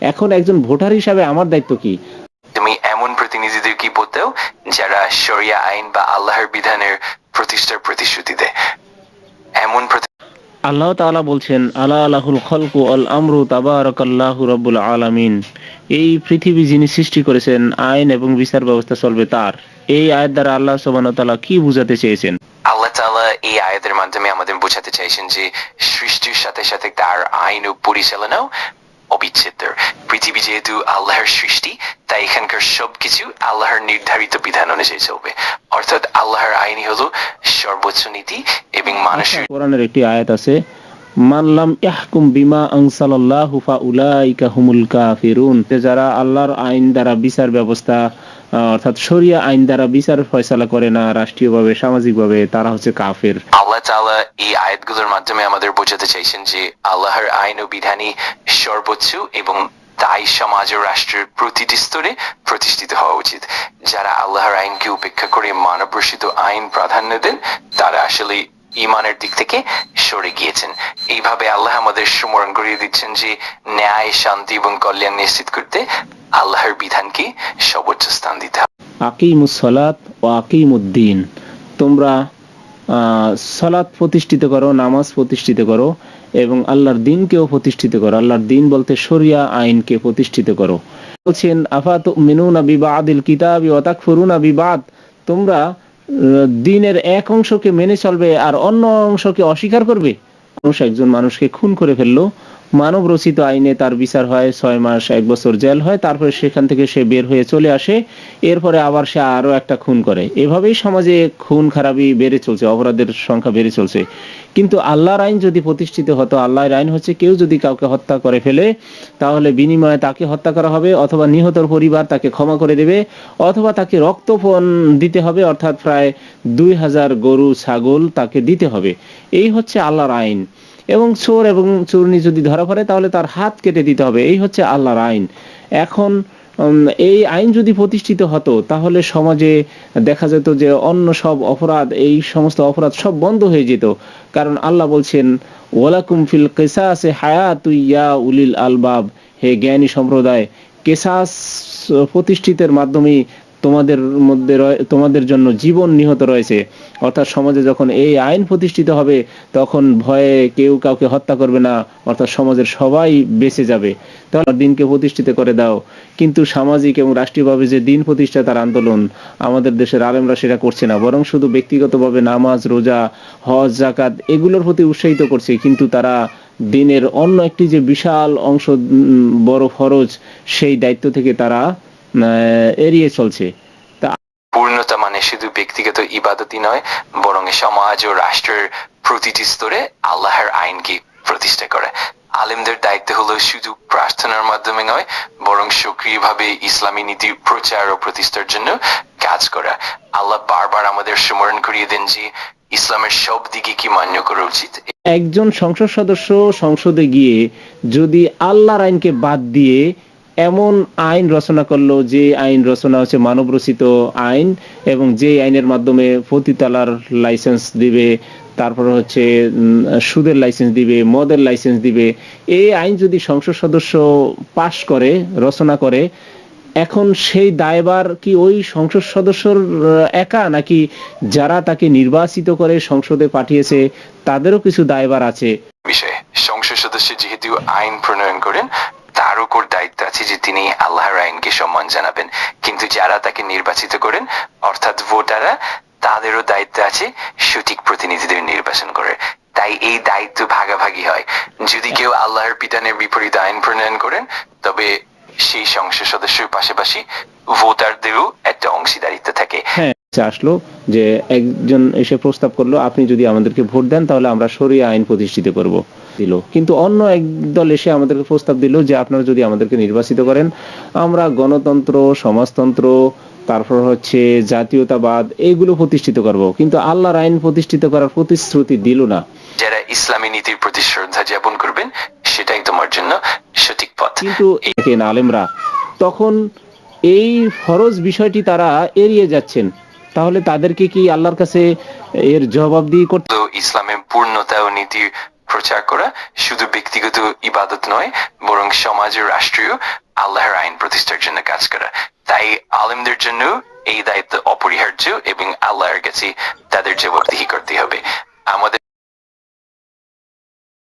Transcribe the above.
এখন একজন ভোটার হিসাবে আমার দায়িত্ব কি? তুমি এমন প্রতিনিধিদের কি বলতেও যারা শরিয়া আইন বা আল্লাহর বিধানের প্রতিষ্ঠার প্রতিশ্রুতি দেয়? এমন আল্লাহ তাআলা বলছেন আলা আলাহুল খলকু আল আমরু তাবারাকাল্লাহু রব্বুল আলামিন। এই পৃথিবী যিনি সৃষ্টি করেছেন আইন এবং বিচার ব্যবস্থা চলবে তার। এই আয়াত দ্বারা আল্লাহ সুবহানাহু ওয়া তাআলা কি বুঝাতে চেয়েছেন? আল্লাহ তাআলা এই আয়াতের মাধ্যমে আমাদের বোঝাতে চাইছেন যে সৃষ্টির সাথে সাথে তার আইন ও পরিচালনাও অবিচ্ছেদ্য পৃথিবী যেহেতু আল্লাহর সৃষ্টি, তাই এখানকার সবকিছু আল্লাহর নির্ধারিত বিধান অনুযায়ী চলবে। অর্থাৎ আল্লাহর আইনই হলো সর্বোচ্চ নীতি এবং মানুষের কোরআনের একটি আয়াত আছে মানলাম ইয়াহকুম বিমা আনসালাল্লাহু ফাউলাইকা হুমুল কাফিরুন। যারা আল্লাহর আইন দ্বারা বিচার ব্যবস্থা অর্থাৎ শরিয়া আইন দ্বারা বিচার ফয়সালা করে না, রাষ্ট্রীয়ভাবে, সামাজিকভাবে, তারা হচ্ছে কাফের। আল্লাহ তাআলা এই আয়াতগুলোর মাধ্যমে আমাদের বোঝাতে চাইছেন যে আল্লাহর আইন ও বিধানই সর্বোচ্চ এবং তাই সমাজ ও রাষ্ট্রের প্রতিটি স্তরে প্রতিষ্ঠিত হওয়া উচিত। যারা আল্লাহর আইনকে উপেক্ষা করে মানব আইন প্রাধান্য দেন, তারা আসলে ইমানের দিক থেকে সরে গিয়েছেন। এইভাবে আল্লাহ আমাদের স্মরণ করিয়ে দিচ্ছেন যে ন্যায়, শান্তি এবং কল্যাণ নিশ্চিত করতে আল্লাহর বিধানকে সর্বোচ্চ স্থান দিতে হবে। আকিমুস সালাত ও আকিমুদ্দিন তোমরা আহ, সালাত প্রতিষ্ঠিত করো নামাজ প্রতিষ্ঠিত করো এবং আল্লাহর দিনকেও প্রতিষ্ঠিত করো। আল্লাহর দিন বলতে শরিয়া আইনকে প্রতিষ্ঠিত করো। বলছেন আফাত মিনুনা বিবাদিল কিতাবি ওয়া তাকফুরুনা বিবাদ। তোমরা দিনের এক অংশকে মেনে চলবে আর অন্য অংশকে অস্বীকার করবে। মানুষ একজন মানুষকে খুন করে ফেলল মানব রচিত আইনে তার বিচার হয়, ছয় মাস, এক বছর জেল হয়, তারপরে সেখান থেকে সে বের হয়ে চলে আসে, এরপরে আবার সে আরও একটা খুন করে। এভাবেই সমাজে খুন খারাপি বেড়ে চলছে, অপরাধের সংখ্যা বেড়ে চলছে। কিন্তু আল্লাহর আইন যদি প্রতিষ্ঠিত হতো, আল্লাহর আইন হচ্ছে কেউ যদি কাউকে হত্যা করে ফেলে, তাহলে বিনিময়ে তাকে হত্যা করা হবে, অথবা নিহতর পরিবার তাকে ক্ষমা করে দেবে, অথবা তাকে রক্তপণ দিতে হবে, অর্থাৎ প্রায় দুই হাজার গরু, ছাগল তাকে দিতে হবে। এই হচ্ছে আল্লাহর আইন। এবং চোর এবং চূর্ণি যদি ধরা পড়ে, তাহলে তার হাত কেটে দিতে হবে। এই হচ্ছে আল্লাহর আইন। এখন এই আইন যদি প্রতিষ্ঠিত হতো, তাহলে সমাজে দেখা যেত যে অন্য সব অপরাধ, এই সমস্ত অপরাধ সব বন্ধ হয়ে যেত। কারণ আল্লাহ বলছেন, ওয়ালাকুম ফিল কেসাসে হায়াতু ইয়া উলিল আলবাব। হে জ্ঞানী সম্প্রদায়, কেসাস প্রতিষ্ঠিতের মাধ্যমে তোমাদের মধ্যে তোমাদের জন্য জীবন নিহত রয়েছে। অর্থাৎ সমাজে যখন এই আইন প্রতিষ্ঠিত হবে, তখন ভয়ে কেউ কাউকে হত্যা করবে না, অর্থাৎ সমাজের সবাই বেঁচে যাবে। তাহলে দিনকে প্রতিষ্ঠিত করে দাও। কিন্তু সামাজিক এবং রাষ্ট্রীয়ভাবে যে দিন প্রতিষ্ঠা, তার আন্দোলন আমাদের দেশের আলেমরা সেটা করছে না। বরং শুধু ব্যক্তিগতভাবে নামাজ, রোজা, হজ জাকাত এগুলোর প্রতি উৎসাহিত করছে। কিন্তু তারা দিনের অন্য একটি যে বিশাল অংশ বড় ফরজ, সেই দায়িত্ব থেকে তারা এড়িয়ে চলছে। পূর্ণতা মানে শুধু ব্যক্তিগত ইবাদতই নয় বরং সমাজ ও রাষ্ট্রের প্রতিটি স্তরে আল্লাহর আইনকে প্রতিষ্ঠা করে। আলেমদের দায়িত্ব হলো শুধু প্রার্থনার মাধ্যমে নয় বরং সক্রিয়ভাবে ইসলামী নীতি প্রচার ও প্রতিষ্ঠার জন্য কাজ করা। আল্লাহ বারবার আমাদের স্মরণ করিয়ে দেন যে ইসলামের সব দিকে কি মান্য করা উচিত। একজন সংসদ সদস্য সংসদে গিয়ে যদি আল্লাহর আইনকে বাদ দিয়ে এমন আইন রচনা করল যে আইন রচনা হচ্ছে মানব রচিত আইন এবং যে আইনের মাধ্যমে পতিতালার লাইসেন্স দিবে, তারপর হচ্ছে সুদের লাইসেন্স দিবে, মদের লাইসেন্স দিবে, এই আইন যদি সংসদ সদস্য পাশ করে, রচনা করে, এখন সেই দায়বার কি ওই সংসদ সদস্যর একা নাকি যারা তাকে নির্বাচিত করে সংসদে পাঠিয়েছে, তাদেরও কিছু দায়বার আছে? বিষয়ে সংসদ সদস্য যেহেতু আইন প্রণয়ন করেন তার উপর দায়িত্ব আছে যে তিনি আল্লাহর আইনকে সম্মান জানাবেন। কিন্তু যারা তাকে নির্বাচিত করেন, অর্থাৎ ভোটাররা, তাদেরও দায়িত্ব আছে সঠিক প্রতিনিধিদের নির্বাচন করে তাই এই দায়িত্ব ভাগাভাগি হয়। যদি কেউ আল্লাহর বিধানের বিপরীত আইন প্রণয়ন করেন, তবে সেই সংসদ সদস্যের পাশাপাশি ভোটারদেরও একটা অংশীদারিত্ব থাকে। হ্যাঁ আসলো যে একজন এসে প্রস্তাব করল, আপনি যদি আমাদেরকে ভোট দেন, তাহলে আমরা সরিয়ে আইন প্রতিষ্ঠিত করব। দিল। কিন্তু অন্য এক দল এসে আমাদেরকে প্রস্তাব দিল যে আপনারা যদি আমাদেরকে নির্বাচিত করেন আমরা গণতন্ত্র সমাজতন্ত্র তারপর হচ্ছে জাতীয়তাবাদ এইগুলো প্রতিষ্ঠিত করব। কিন্তু আল্লাহর আইন প্রতিষ্ঠিত করার প্রতিশ্রুতি দিল না। যারা ইসলামী নীতির প্রতি শ্রদ্ধা জ্ঞাপন করবেন সেটাই তোমার জন্য সঠিক পথ। কিন্তু আলেমরা তখন এই ফরজ বিষয়টি তারা এড়িয়ে যাচ্ছেন। তাহলে তাদেরকে কি আল্লাহর কাছে এর জবাবদিহি করতে তো ইসলামের পূর্ণতা ও নীতির প্রচার করা শুধু ব্যক্তিগত ইবাদত নয়, বরং সমাজ ও রাষ্ট্রীয় আল্লাহর আইন প্রতিষ্ঠার জন্য কাজ করা। তাই আলেমদের জন্য এই দায়িত্ব অপরিহার্য এবং আল্লাহর কাছে তাদের জবাবদিহি করতে হবে। আমাদের